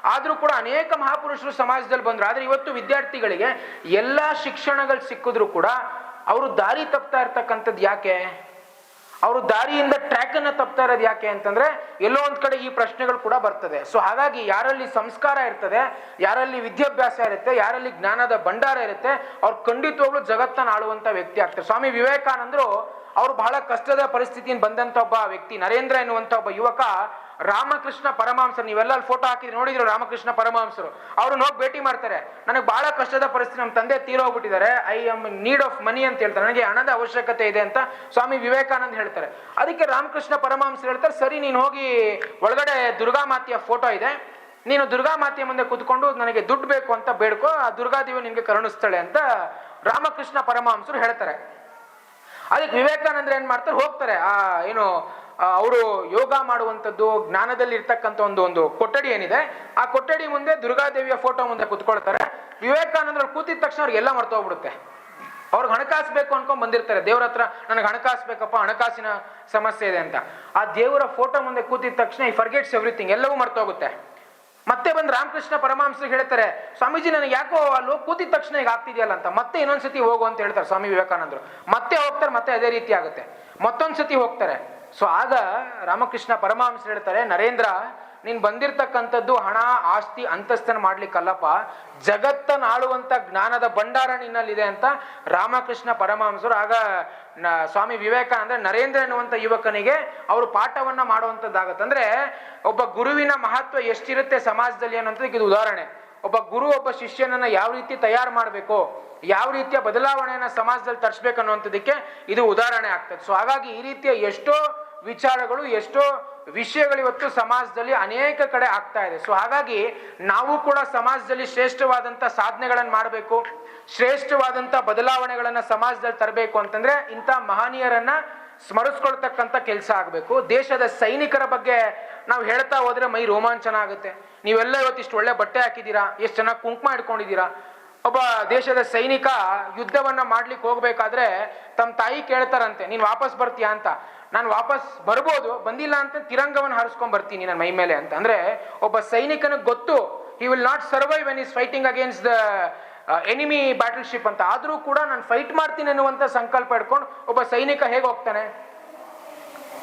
Speaker 1: ಆದರೂ ಕೂಡ ಅನೇಕ ಮಹಾಪುರುಷರು ಸಮಾಜದಲ್ಲಿ ಬಂದ್ರು. ಆದ್ರೆ ಇವತ್ತು ವಿದ್ಯಾರ್ಥಿಗಳಿಗೆ ಎಲ್ಲಾ ಶಿಕ್ಷಣಗಳು ಸಿಕ್ಕಿದ್ರು ಕೂಡ, ಅವರು ದಾರಿ ತಪ್ತಾ ಇರ್ತಕ್ಕಂಥದ್ದು ಯಾಕೆ? ಅವರು ದಾರಿಯಿಂದ ಟ್ರ್ಯಾಕ್ ಅನ್ನ ತಪ್ತಾ ಇರೋದು ಯಾಕೆ ಅಂತಂದ್ರೆ ಎಲ್ಲೋ ಒಂದ್ ಕಡೆ ಈ ಪ್ರಶ್ನೆಗಳು ಕೂಡ ಬರ್ತದೆ. ಸೊ ಹಾಗಾಗಿ ಯಾರಲ್ಲಿ ಸಂಸ್ಕಾರ ಇರ್ತದೆ, ಯಾರಲ್ಲಿ ವಿದ್ಯಾಭ್ಯಾಸ ಇರುತ್ತೆ, ಯಾರಲ್ಲಿ ಜ್ಞಾನದ ಭಂಡಾರ ಇರುತ್ತೆ, ಅವ್ರು ಖಂಡಿತವಾಗ್ಲೂ ಜಗತ್ತನ್ನ ಆಳುವಂತ ವ್ಯಕ್ತಿ ಆಗ್ತಾರೆ. ಸ್ವಾಮಿ ವಿವೇಕಾನಂದರು, ಅವ್ರು ಬಹಳ ಕಷ್ಟದ ಪರಿಸ್ಥಿತಿಯಿಂದ ಬಂದಂತ ಒಬ್ಬ ವ್ಯಕ್ತಿ, ನರೇಂದ್ರ ಎನ್ನುವಂತ ಒಬ್ಬ ಯುವಕ ರಾಮಕೃಷ್ಣ ಪರಮಾಂಸರು ನೀವೆಲ್ಲ ಅಲ್ಲಿ ಫೋಟೋ ಹಾಕಿದ್ರೆ ನೋಡಿದ್ರು ರಾಮಕೃಷ್ಣ ಪರಮಹಂಸರು. ಅವ್ರನ್ನ ಹೋಗಿ ಭೇಟಿ ಮಾಡ್ತಾರೆ. ನನಗೆ ಬಹಳ ಕಷ್ಟದ ಪರಿಸ್ಥಿತಿ ನಮ್ಮ ತಂದೆ ತೀರೋಗ್ಬಿಟ್ಟಿದ್ದಾರೆ I am need of money ಅಂತ ಹೇಳ್ತಾರೆ. ನನಗೆ ಹಣದ ಅವಶ್ಯಕತೆ ಇದೆ ಅಂತ ಸ್ವಾಮಿ ವಿವೇಕಾನಂದ ಹೇಳ್ತಾರೆ. ಅದಕ್ಕೆ ರಾಮಕೃಷ್ಣ ಪರಮಹಂಸರು ಹೇಳ್ತಾರೆ, ಸರಿ, ನೀನು ಹೋಗಿ ಒಳಗಡೆ ದುರ್ಗಾ ಮಾತೆಯ ಫೋಟೋ ಇದೆ. ನೀನು ದುರ್ಗಾ ಮಾತೆಯ ಮುಂದೆ ಕೂತ್ಕೊಂಡು ನನಗೆ ದುಡ್ಡು ಬೇಕು ಅಂತ ಬೇಡ್ಕೊ. ಆ ದುರ್ಗಾದೇವಿ ನಿನ್ಗೆ ಕರುಣಿಸ್ತಾಳೆ ಅಂತ ರಾಮಕೃಷ್ಣ ಪರಮಹಂಸರು ಹೇಳ್ತಾರೆ. ಅದಕ್ಕೆ ವಿವೇಕಾನಂದ್ರ ಏನ್ ಮಾಡ್ತಾರೆ, ಹೋಗ್ತಾರೆ. ಆ, ಏನು ಅವರು ಯೋಗ ಮಾಡುವಂಥದ್ದು ಜ್ಞಾನದಲ್ಲಿ ಇರ್ತಕ್ಕಂಥ ಒಂದು ಒಂದು ಕೊಠಡಿ ಏನಿದೆ, ಆ ಕೊಠಡಿ ಮುಂದೆ ದುರ್ಗಾದೇವಿಯ ಫೋಟೋ ಮುಂದೆ ಕುತ್ಕೊಳ್ತಾರೆ. ವಿವೇಕಾನಂದರು ಕೂತಿದ ತಕ್ಷಣ ಅವ್ರಿಗೆಲ್ಲ ಮರ್ತೋಗ್ಬಿಡುತ್ತೆ. ಅವ್ರಿಗೆ ಹಣಕಾಸು ಬೇಕು ಅನ್ಕೊಂಡ್ ಬಂದಿರ್ತಾರೆ. ದೇವ್ರ ಹತ್ರ ನನಗೆ ಹಣಕಾಸು ಬೇಕಪ್ಪ ಹಣಕಾಸಿನ ಸಮಸ್ಯೆ ಇದೆ ಅಂತ. ಆ ದೇವರ ಫೋಟೋ ಮುಂದೆ ಕೂತಿದ ತಕ್ಷಣ ಈ ಫರ್ಗೆಟ್ಸ್ ಎವ್ರಿಥಿಂಗ್ ಎಲ್ಲವೂ ಮರ್ತೋಗುತ್ತೆ. ಮತ್ತೆ ಬಂದು ರಾಮಕೃಷ್ಣ ಪರಮಹಂಸರು ಹೇಳ್ತಾರೆ, ಸ್ವಾಮೀಜಿ, ನನಗೆ ಯಾಕೋ ಅಲ್ಲಿ ಕೂತಿದ ತಕ್ಷಣ ಈಗ ಆಗ್ತಿದೆಯಲ್ಲ ಅಂತ. ಮತ್ತೆ ಇನ್ನೊಂದ್ಸತಿ ಹೋಗು ಅಂತ ಹೇಳ್ತಾರೆ ಸ್ವಾಮಿ ವಿವೇಕಾನಂದರು. ಮತ್ತೆ ಹೋಗ್ತಾರೆ, ಮತ್ತೆ ಅದೇ ರೀತಿ ಆಗುತ್ತೆ. ಮತ್ತೊಂದ್ಸತಿ ಹೋಗ್ತಾರೆ. ಸೊ ಆಗ ರಾಮಕೃಷ್ಣ ಪರಮಹಂಸರು ಹೇಳ್ತಾರೆ, ನರೇಂದ್ರ, ನೀನ್ ಬಂದಿರ್ತಕ್ಕಂಥದ್ದು ಹಣ, ಆಸ್ತಿ, ಅಂತಸ್ತನ ಮಾಡ್ಲಿಕ್ಕಲ್ಲಪ್ಪ. ಜಗತ್ತನ್ನ ಆಳುವಂತ ಜ್ಞಾನದ ಭಂಡಾರ ನಿನ್ನಲ್ಲಿದೆ ಅಂತ ರಾಮಕೃಷ್ಣ ಪರಮಹಂಸರು, ಆಗ ಸ್ವಾಮಿ ವಿವೇಕಾನಂದ ನರೇಂದ್ರ ಎನ್ನುವಂಥ ಯುವಕನಿಗೆ ಅವರು ಪಾಠವನ್ನ ಮಾಡುವಂತದ್ದಾಗತ್ತೆ ಅಂದ್ರೆ ಒಬ್ಬ ಗುರುವಿನ ಮಹತ್ವ ಎಷ್ಟಿರುತ್ತೆ ಸಮಾಜದಲ್ಲಿ ಅನ್ನೋಂಥದ್ದು ಇದು ಉದಾಹರಣೆ. ಒಬ್ಬ ಗುರು, ಒಬ್ಬ ಶಿಷ್ಯನನ್ನ ಯಾವ ರೀತಿ ತಯಾರು ಮಾಡಬೇಕು, ಯಾವ ರೀತಿಯ ಬದಲಾವಣೆಯನ್ನ ಸಮಾಜದಲ್ಲಿ ತರಿಸ್ಬೇಕು ಅನ್ನುವಂಥದ್ದಕ್ಕೆ ಇದು ಉದಾಹರಣೆ ಆಗ್ತದೆ. ಸೊ ಹಾಗಾಗಿ ಈ ರೀತಿಯ ಎಷ್ಟೋ ವಿಚಾರಗಳು ಎಷ್ಟೋ ವಿಷಯಗಳು ಇವತ್ತು ಸಮಾಜದಲ್ಲಿ ಅನೇಕ ಕಡೆ ಆಗ್ತಾ ಇದೆ. ಸೊ ಹಾಗಾಗಿ ನಾವು ಕೂಡ ಸಮಾಜದಲ್ಲಿ ಶ್ರೇಷ್ಠವಾದಂತ ಸಾಧನೆಗಳನ್ನು ಮಾಡಬೇಕು, ಶ್ರೇಷ್ಠವಾದಂತ ಬದಲಾವಣೆಗಳನ್ನು ಸಮಾಜದಲ್ಲಿ ತರಬೇಕು ಅಂತಂದ್ರೆ ಇಂಥ ಮಹನೀಯರನ್ನ ಸ್ಮರಿಸ್ಕೊಳ್ತಕ್ಕಂಥ ಕೆಲಸ ಆಗಬೇಕು. ದೇಶದ ಸೈನಿಕರ ಬಗ್ಗೆ ನಾವು ಹೇಳ್ತಾ ಹೋದ್ರೆ ಮೈ ರೋಮಾಂಚನ ಆಗುತ್ತೆ. ನೀವೆಲ್ಲ ಇವತ್ತಿಷ್ಟು ಒಳ್ಳೆ ಬಟ್ಟೆ ಹಾಕಿದ್ದೀರಾ, ಎಷ್ಟು ಚೆನ್ನಾಗಿ ಕುಂಕುಮ ಇಟ್ಕೊಂಡಿದ್ದೀರಾ. ಒಬ್ಬ ದೇಶದ ಸೈನಿಕ ಯುದ್ಧವನ್ನ ಮಾಡ್ಲಿಕ್ಕೆ ಹೋಗ್ಬೇಕಾದ್ರೆ ತಮ್ಮ ತಾಯಿ ಕೇಳ್ತಾರಂತೆ, ನೀನು ವಾಪಸ್ ಬರ್ತೀಯಾ ಅಂತ. ನಾನು ವಾಪಸ್ ಬರ್ಬೋದು, ಬಂದಿಲ್ಲ ಅಂತ ತಿರಂಗವನ್ನು ಹಾರಿಸ್ಕೊಂಡ್ ಬರ್ತೀನಿ ನನ್ನ ಮೈ ಮೇಲೆ ಅಂತ. ಅಂದ್ರೆ ಒಬ್ಬ ಸೈನಿಕನಿಗೆ ಗೊತ್ತು he will not survive and is fighting against the enemy battleship ಅಂತ. ಆದರೂ ಕೂಡ ನಾನು ಫೈಟ್ ಮಾಡ್ತೀನಿ ಅನ್ನುವಂತ ಸಂಕಲ್ಪ ಇಟ್ಕೊಂಡು ಒಬ್ಬ ಸೈನಿಕ ಹೇಗೆ ಹೋಗ್ತಾನೆ?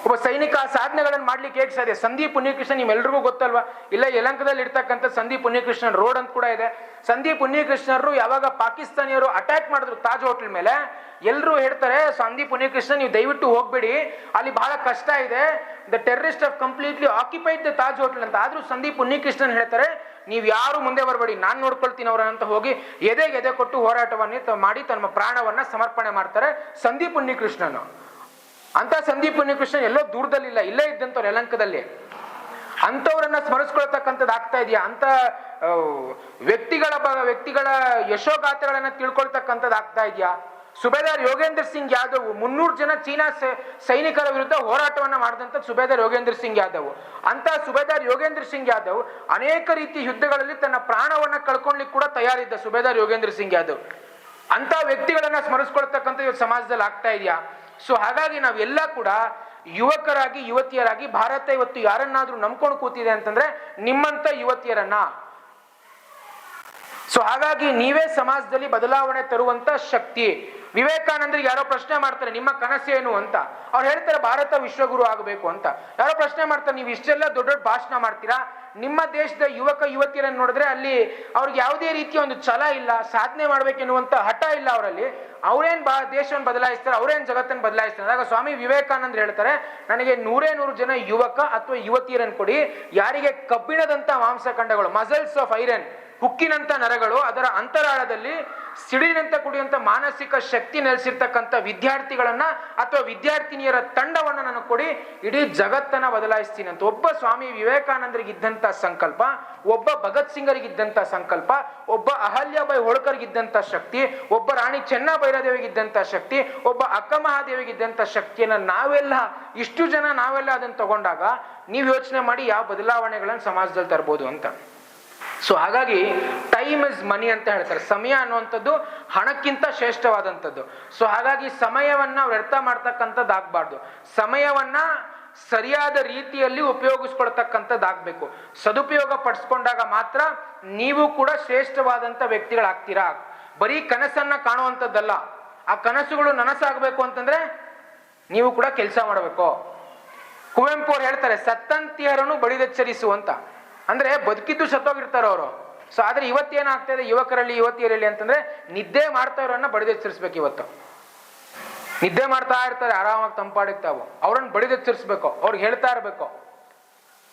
Speaker 1: ಒಬ್ಬ ಸೈನಿಕ ಆ ಸಾಧನೆಗಳನ್ನು ಮಾಡ್ಲಿಕ್ಕೆ ಹೇಗೆ ಸಾಧ್ಯ? ಸಂದೀಪ್ ಪುಣ್ಯಕೃಷ್ಣ ನಿಮ್ಮೆಲ್ರಿಗೂ ಗೊತ್ತಲ್ವಾ? ಇಲ್ಲ, ಯಲಂಕದಲ್ಲಿ ಇರ್ತಕ್ಕಂಥ ಸಂದೀಪ್ ಪುಣ್ಯಕೃಷ್ಣನ್ ರೋಡ್ ಅಂತ ಕೂಡ ಇದೆ. ಸಂದೀಪ್ ಪುಣ್ಯಕೃಷ್ಣರು ಯಾವಾಗ ಪಾಕಿಸ್ತಾನಿಯರು ಅಟ್ಯಾಕ್ ಮಾಡಿದ್ರು ತಾಜ್ ಹೋಟೆಲ್ ಮೇಲೆ ಎಲ್ಲರೂ ಹೇಳ್ತಾರೆ, ಸಂದೀಪ್ ಪುಣ್ಯಕೃಷ್ಣ ನೀವು ದಯವಿಟ್ಟು ಹೋಗ್ಬೇಡಿ, ಅಲ್ಲಿ ಬಹಳ ಕಷ್ಟ ಇದೆ. The terrorist have completely occupied the Taj hotel ಅಂತ. ಆದ್ರೂ ಸಂದೀಪ್ ಪುಣ್ಯಕೃಷ್ಣನ್ ಹೇಳ್ತಾರೆ, ನೀವು ಯಾರು ಮುಂದೆ ಬರಬೇಡಿ, ನಾನು ನೋಡ್ಕೊಳ್ತೀನಿ ಅವರಂತ ಹೋಗಿ ಎದೆಗೆ ಎದೆ ಕೊಟ್ಟು ಹೋರಾಟವನ್ನು ಮಾಡಿ ತಮ್ಮ ಪ್ರಾಣವನ್ನ ಸಮರ್ಪಣೆ ಮಾಡ್ತಾರೆ ಸಂದೀಪ್ ಪುಣ್ಯಕೃಷ್ಣನು ಅಂತ ಸಂದೀಪ್ ಕೃಷ್ಣ ಎಲ್ಲೋ ದೂರದಲ್ಲಿಲ್ಲ, ಇಲ್ಲೇ ಇದ್ದಂಥವ್ರು ಯಲಂಕದಲ್ಲಿ. ಅಂಥವ್ರನ್ನ ಸ್ಮರಿಸ್ಕೊಳ್ತಕ್ಕಂಥದ್ದು ಆಗ್ತಾ ಇದೆಯಾ? ಅಂತ ವ್ಯಕ್ತಿಗಳ ವ್ಯಕ್ತಿಗಳ ಯಶೋಗಾಥೆಗಳನ್ನ ತಿಳ್ಕೊಳ್ತಕ್ಕಂಥದ್ದು ಆಗ್ತಾ ಇದೆಯಾ? ಸುಬೇದಾರ್ ಯೋಗೇಂದ್ರ ಸಿಂಗ್ ಯಾದವ್ ಮುನ್ನೂರು ಜನ ಚೀನಾ ಸೈನಿಕರ ವಿರುದ್ಧ ಹೋರಾಟವನ್ನ ಮಾಡಿದಂತ ಸುಬೇದಾರ್ ಯೋಗೇಂದ್ರ ಸಿಂಗ್ ಯಾದವ್. ಅಂತ ಸುಬೇದಾರ್ ಯೋಗೇಂದ್ರ ಸಿಂಗ್ ಯಾದವ್ ಅನೇಕ ರೀತಿ ಯುದ್ಧಗಳಲ್ಲಿ ತನ್ನ ಪ್ರಾಣವನ್ನ ಕಳ್ಕೊಳ್ಲಿಕ್ಕೆ ಕೂಡ ತಯಾರಿದ್ದ ಸುಬೇದಾರ್ ಯೋಗೇಂದ್ರ ಸಿಂಗ್ ಯಾದವ್. ಅಂತ ವ್ಯಕ್ತಿಗಳನ್ನ ಸ್ಮರಿಸ್ಕೊಳ್ತಕ್ಕಂಥ ಇವತ್ತು ಸಮಾಜದಲ್ಲಿ ಆಗ್ತಾ ಇದೆಯಾ? ಸೊ ಹಾಗಾಗಿ ನಾವೆಲ್ಲ ಕೂಡ ಯುವಕರಾಗಿ ಯುವತಿಯರಾಗಿ ಭಾರತ ಇವತ್ತು ಯಾರನ್ನಾದ್ರೂ ನಂಬ್ಕೊಂಡು ಕೂತಿದೆ ಅಂತಂದ್ರೆ ನಿಮ್ಮಂತ ಯುವತಿಯರನ್ನ. ಸೊ ಹಾಗಾಗಿ ನೀವೇ ಸಮಾಜದಲ್ಲಿ ಬದಲಾವಣೆ ತರುವಂತ ಶಕ್ತಿ. ವಿವೇಕಾನಂದರಿಗೆ ಯಾರೋ ಪ್ರಶ್ನೆ ಮಾಡ್ತಾರೆ, ನಿಮ್ಮ ಕನಸೇನು ಅಂತ. ಅವ್ರು ಹೇಳ್ತಾರೆ, ಭಾರತ ವಿಶ್ವಗುರು ಆಗಬೇಕು ಅಂತ. ಯಾರೋ ಪ್ರಶ್ನೆ ಮಾಡ್ತಾರೆ, ನೀವು ಇಷ್ಟೆಲ್ಲ ದೊಡ್ಡ ದೊಡ್ಡ ಭಾಷಣ ಮಾಡ್ತೀರಾ? ನಿಮ್ಮ ದೇಶದ ಯುವಕ, ಯುವತಿಯರನ್ನು ನೋಡಿದ್ರೆ ಅಲ್ಲಿ ಅವ್ರಿಗೆ ಯಾವುದೇ ರೀತಿಯ ಒಂದು ಛಲ ಇಲ್ಲ, ಸಾಧನೆ ಮಾಡ್ಬೇಕೆನ್ನುವಂತ ಹಠ ಇಲ್ಲ ಅವರಲ್ಲಿ. ಅವ್ರೇನ್ ಬಾ, ದೇಶವನ್ನು ಬದಲಾಯಿಸ್ತಾರೆ, ಅವ್ರೇನ್ ಜಗತ್ತನ್ನು ಬದಲಾಯಿಸ್ತಾರೆ? ಆಗ ಸ್ವಾಮಿ ವಿವೇಕಾನಂದ ಹೇಳ್ತಾರೆ, ನನಗೆ ನೂರೇ ನೂರು ಜನ ಯುವಕ ಅಥವಾ ಯುವತಿಯರನ್ನು ಕೊಡಿ. ಯಾರಿಗೆ ಕಬ್ಬಿಣದಂತ ಮಾಂಸಖಂಡಗಳು, ಮಸಲ್ಸ್ ಆಫ್ ಐರನ್ ಹುಕ್ಕಿನಂತ ನರಗಳು ಅದರ ಅಂತರಾಳದಲ್ಲಿ ಸಿಡಿನಂತ ಕುಡಿಯುವಂಥ ಮಾನಸಿಕ ಶಕ್ತಿ ನೆಲೆಸಿರ್ತಕ್ಕಂಥ ವಿದ್ಯಾರ್ಥಿಗಳನ್ನ ಅಥವಾ ವಿದ್ಯಾರ್ಥಿನಿಯರ ತಂಡವನ್ನ ನನಗೆ ಕೊಡಿ, ಇಡೀ ಜಗತ್ತನ್ನ ಬದಲಾಯಿಸ್ತೀನಿ ಅಂತ. ಒಬ್ಬ ಸ್ವಾಮಿ ವಿವೇಕಾನಂದರಿಗಿದ್ದಂತ ಸಂಕಲ್ಪ, ಒಬ್ಬ ಭಗತ್ ಸಿಂಗರಿಗಿದ್ದಂತ ಸಂಕಲ್ಪ, ಒಬ್ಬ ಅಹಲ್ಯಾಬಾಯಿ ಹೋಳ್ಕರ್ಗಿದ್ದಂತ ಶಕ್ತಿ, ಒಬ್ಬ ರಾಣಿ ಚೆನ್ನಭೈರದೇವಿಗಿದ್ದಂತ ಶಕ್ತಿ, ಒಬ್ಬ ಅಕ್ಕ ಮಹಾದೇವಿಗಿದ್ದಂತ ಶಕ್ತಿಯನ್ನ ನಾವೆಲ್ಲ, ಇಷ್ಟು ಜನ ನಾವೆಲ್ಲ ಅದನ್ನ ತಗೊಂಡಾಗ ನೀವು ಯೋಚನೆ ಮಾಡಿ ಯಾವ ಬದಲಾವಣೆಗಳನ್ನು ಸಮಾಜದಲ್ಲಿ ತರ್ಬೋದು ಅಂತ. ಸೊ ಹಾಗಾಗಿ ಟೈಮ್ ಇಸ್ ಮನಿ ಅಂತ ಹೇಳ್ತಾರೆ. ಸಮಯ ಅನ್ನುವಂಥದ್ದು ಹಣಕ್ಕಿಂತ ಶ್ರೇಷ್ಠವಾದಂಥದ್ದು. ಸೊ ಹಾಗಾಗಿ ಸಮಯವನ್ನ ವ್ಯರ್ಥ ಮಾಡ್ತಕ್ಕಂಥದ್ದು ಆಗ್ಬಾರ್ದು. ಸಮಯವನ್ನ ಸರಿಯಾದ ರೀತಿಯಲ್ಲಿ ಉಪಯೋಗಿಸ್ಕೊಳ್ತಕ್ಕಂಥದ್ದಾಗಬೇಕು. ಸದುಪಯೋಗ ಪಡಿಸ್ಕೊಂಡಾಗ ಮಾತ್ರ ನೀವು ಕೂಡ ಶ್ರೇಷ್ಠವಾದಂಥ ವ್ಯಕ್ತಿಗಳಾಗ್ತೀರಾ? ಬರೀ ಕನಸನ್ನ ಕಾಣುವಂಥದ್ದಲ್ಲ. ಆ ಕನಸುಗಳು ನನಸಾಗಬೇಕು ಅಂತಂದ್ರೆ ನೀವು ಕೂಡ ಕೆಲಸ ಮಾಡಬೇಕು. ಕುವೆಂಪು ಅವ್ರು ಹೇಳ್ತಾರೆ, ಸತ್ತಂತಿಯರನ್ನು ಬಡಿದೆಚ್ಚರಿಸು ಅಂತ. ಅಂದ್ರೆ ಬದುಕಿದ್ದು ಸತ್ತೋಗಿರ್ತಾರೆ ಅವರು. ಸೊ ಆದ್ರೆ ಇವತ್ತೇನಾಗ್ತಾ ಇದೆ ಯುವಕರಲ್ಲಿ, ಯುವತಿಯರಲ್ಲಿ ಅಂತಂದ್ರೆ ನಿದ್ದೆ ಮಾಡ್ತಾ ಇರೋರನ್ನ ಬಡಿದೆಚ್ಚರಿಸ್ಬೇಕು ಇವತ್ತು. ನಿದ್ದೆ ಮಾಡ್ತಾ ಇರ್ತಾರೆ, ಆರಾಮಾಗಿ ತಂಪಾಡಿಗೆ ತಾವು. ಅವ್ರನ್ನ ಬಡಿದೆಚ್ಚರಿಸ್ಬೇಕು ಅವ್ರಿಗೆ ಹೇಳ್ತಾ ಇರಬೇಕು.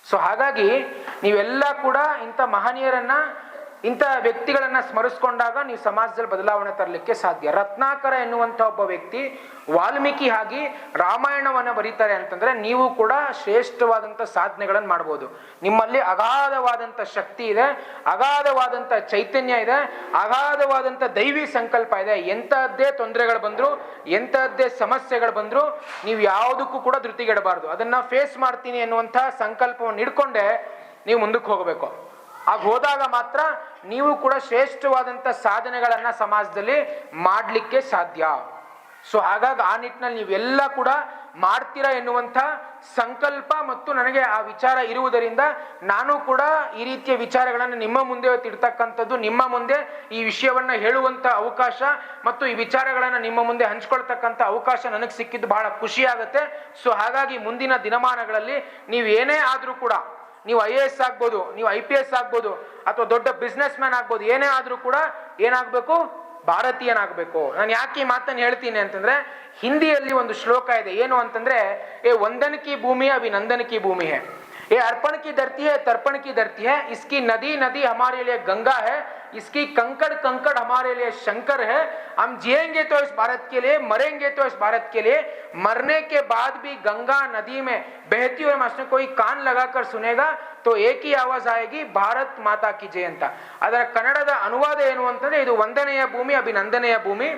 Speaker 1: ಸೊ ಹಾಗಾಗಿ ನೀವೆಲ್ಲ ಕೂಡ ಇಂಥ ಮಹನೀಯರನ್ನ ಇಂಥ ವ್ಯಕ್ತಿಗಳನ್ನು ಸ್ಮರಿಸ್ಕೊಂಡಾಗ ನೀವು ಸಮಾಜದಲ್ಲಿ ಬದಲಾವಣೆ ತರಲಿಕ್ಕೆ ಸಾಧ್ಯ. ರತ್ನಾಕರ ಎನ್ನುವಂಥ ಒಬ್ಬ ವ್ಯಕ್ತಿ ವಾಲ್ಮೀಕಿ ಆಗಿ ರಾಮಾಯಣವನ್ನು ಬರೀತಾರೆ ಅಂತಂದ್ರೆ ನೀವು ಕೂಡ ಶ್ರೇಷ್ಠವಾದಂಥ ಸಾಧನೆಗಳನ್ನು ಮಾಡ್ಬೋದು. ನಿಮ್ಮಲ್ಲಿ ಅಗಾಧವಾದಂಥ ಶಕ್ತಿ ಇದೆ, ಅಗಾಧವಾದಂಥ ಚೈತನ್ಯ ಇದೆ, ಅಗಾಧವಾದಂಥ ದೈವಿ ಸಂಕಲ್ಪ ಇದೆ. ಎಂಥದ್ದೇ ತೊಂದರೆಗಳು ಬಂದ್ರು, ಎಂಥದ್ದೇ ಸಮಸ್ಯೆಗಳು ಬಂದ್ರು ನೀವು ಯಾವುದಕ್ಕೂ ಕೂಡ ಧೃತಿಗೆಡಬಾರ್ದು. ಅದನ್ನ ಫೇಸ್ ಮಾಡ್ತೀನಿ ಎನ್ನುವಂಥ ಸಂಕಲ್ಪವನ್ನು ಹಿಡ್ಕೊಂಡೆ ನೀವು ಮುಂದಕ್ಕೆ ಹೋಗಬೇಕು. ಆಗ ಹೋದಾಗ ಮಾತ್ರ ನೀವು ಕೂಡ ಶ್ರೇಷ್ಠವಾದಂಥ ಸಾಧನೆಗಳನ್ನು ಸಮಾಜದಲ್ಲಿ ಮಾಡಲಿಕ್ಕೆ ಸಾಧ್ಯ. ಸೊ ಹಾಗಾಗಿ ಆ ನಿಟ್ಟಿನಲ್ಲಿ ನೀವೆಲ್ಲ ಕೂಡ ಮಾಡ್ತೀರಾ ಎನ್ನುವಂಥ ಸಂಕಲ್ಪ ಮತ್ತು ನನಗೆ ಆ ವಿಚಾರ ಇರುವುದರಿಂದ ನಾನು ಕೂಡ ಈ ರೀತಿಯ ವಿಚಾರಗಳನ್ನು ನಿಮ್ಮ ಮುಂದೆ ಇಡ್ತಕ್ಕಂಥದ್ದು ನಿಮ್ಮ ಮುಂದೆ ಈ ವಿಷಯವನ್ನ ಹೇಳುವಂತ ಅವಕಾಶ ಮತ್ತು ಈ ವಿಚಾರಗಳನ್ನು ನಿಮ್ಮ ಮುಂದೆ ಹಂಚ್ಕೊಳ್ತಕ್ಕಂಥ ಅವಕಾಶ ನನಗೆ ಸಿಕ್ಕಿದ್ದು ಬಹಳ ಖುಷಿ ಆಗುತ್ತೆ. ಸೊ ಹಾಗಾಗಿ ಮುಂದಿನ ದಿನಮಾನಗಳಲ್ಲಿ ನೀವು ಏನೇ ಆದರೂ ಕೂಡ ನೀವು ಐ ಎ ಎಸ್ ಆಗ್ಬೋದು, ನೀವು ಐ ಪಿ ಎಸ್ ಆಗ್ಬೋದು, ಅಥವಾ ದೊಡ್ಡ ಬಿಸ್ನೆಸ್ ಮ್ಯಾನ್ ಆಗ್ಬೋದು, ಏನೇ ಆದರೂ ಕೂಡ ಏನಾಗಬೇಕು? ಭಾರತೀಯನಾಗಬೇಕು. ನಾನು ಯಾಕೆ ಈ ಮಾತನ್ನು ಹೇಳ್ತೀನಿ ಅಂತಂದ್ರೆ, ಹಿಂದಿಯಲ್ಲಿ ಒಂದು ಶ್ಲೋಕ ಇದೆ. ಏನು ಅಂತಂದ್ರೆ, ಏ ವಂದನಕಿ ಭೂಮಿ ಅಭಿನಂದನಕಿ ಭೂಮಿ ಹೇ ಏ ಅರ್ಪಣಕಿ ಧರ್ತಿ ಹೇ ತರ್ಪಣಕಿ ಧರ್ತಿ ಹೇ ಇಸ್ಕಿ ನದಿ ನದಿ ಹಮಾರಿಯಲ್ಲಿ ಗಂಗಾ ಹೇ इसकी कंकड़ कंकड़ हमारे लिए शंकर है हम जिएंगे तो इस भारत के लिए मरेंगे तो इस भारत के लिए मरने के बाद भी गंगा नदी में बहती हुई मछली कोई कान लगाकर सुनेगा तो एक ही आवाज आएगी ಭಾರತ್ ಮಾತಾ ಕಿ ಜಯ ಅಂತ ಅದರ ಕನ್ನಡದ ಅನುವಾದ ಏನು ಅಂತಂದ್ರೆ ಇದು ವಂದನೆಯ ಭೂಮಿ ಅಭಿನಂದನೆಯ ಭೂಮಿ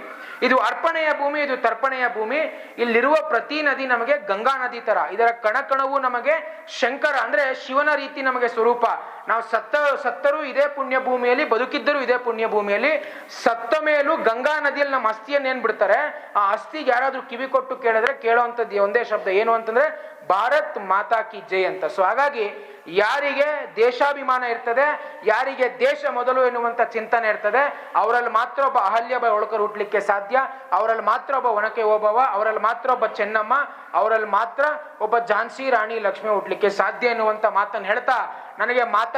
Speaker 1: ಇದು ಅರ್ಪಣೆಯ ಭೂಮಿ ಇದು ತರ್ಪಣೆಯ ಭೂಮಿ ಇಲ್ಲಿರುವ ಪ್ರತಿ ನದಿ ನಮಗೆ ಗಂಗಾ ನದಿ ತರ ಇದರ ಕಣಕಣವು ನಮಗೆ ಶಂಕರ ಅಂದ್ರೆ ಶಿವನ ರೀತಿ ನಮಗೆ ಸ್ವರೂಪ ನಾವು ಸತ್ತ ಸತ್ತರೂ ಇದೇ ಪುಣ್ಯ ಭೂಮಿಯಲ್ಲಿ ಬದುಕಿದ್ದರೂ ಇದೇ ಪುಣ್ಯ ಭೂಮಿಯಲ್ಲಿ ಸತ್ತ ಮೇಲೂ ಗಂಗಾ ನದಿಯಲ್ಲಿ ನಮ್ಮ ಅಸ್ಥಿಯನ್ನು ಏನ್ ಬಿಡ್ತಾರೆ? ಆ ಅಸ್ಥಿಗೆ ಯಾರಾದ್ರೂ ಕಿವಿ ಕೊಟ್ಟು ಕೇಳಿದ್ರೆ ಕೇಳುವಂಥದ್ದು ಒಂದೇ ಶಬ್ದ. ಏನು ಅಂತಂದ್ರೆ, ಭಾರತ್ ಮಾತಾ ಕಿ ಜೈ ಅಂತ. ಸೊ ಹಾಗಾಗಿ ಯಾರಿಗೆ ದೇಶಾಭಿಮಾನ ಇರ್ತದೆ, ಯಾರಿಗೆ ದೇಶ ಮೊದಲು ಎನ್ನುವಂತ ಚಿಂತನೆ ಇರ್ತದೆ, ಅವರಲ್ಲಿ ಮಾತ್ರ ಒಬ್ಬ ಅಹಲ್ಯಬಾಯಿ ಒಳಕರು ಹುಟ್ಲಿಕ್ಕೆ ಸಾಧ್ಯ, ಅವರಲ್ಲಿ ಮಾತ್ರ ಒಬ್ಬ ಒನಕೆ ಓಬವ್ವ, ಅವರಲ್ಲಿ ಮಾತ್ರ ಒಬ್ಬ ಚೆನ್ನಮ್ಮ, ಅವರಲ್ಲಿ ಮಾತ್ರ ಒಬ್ಬ ಝಾನ್ಸಿ ರಾಣಿ ಲಕ್ಷ್ಮಿ ಹುಟ್ಲಿಕ್ಕೆ ಸಾಧ್ಯ ಎನ್ನುವಂತ ಮಾತನ್ನು ಹೇಳ್ತಾ ನನಗೆ ಮಾತಾಡ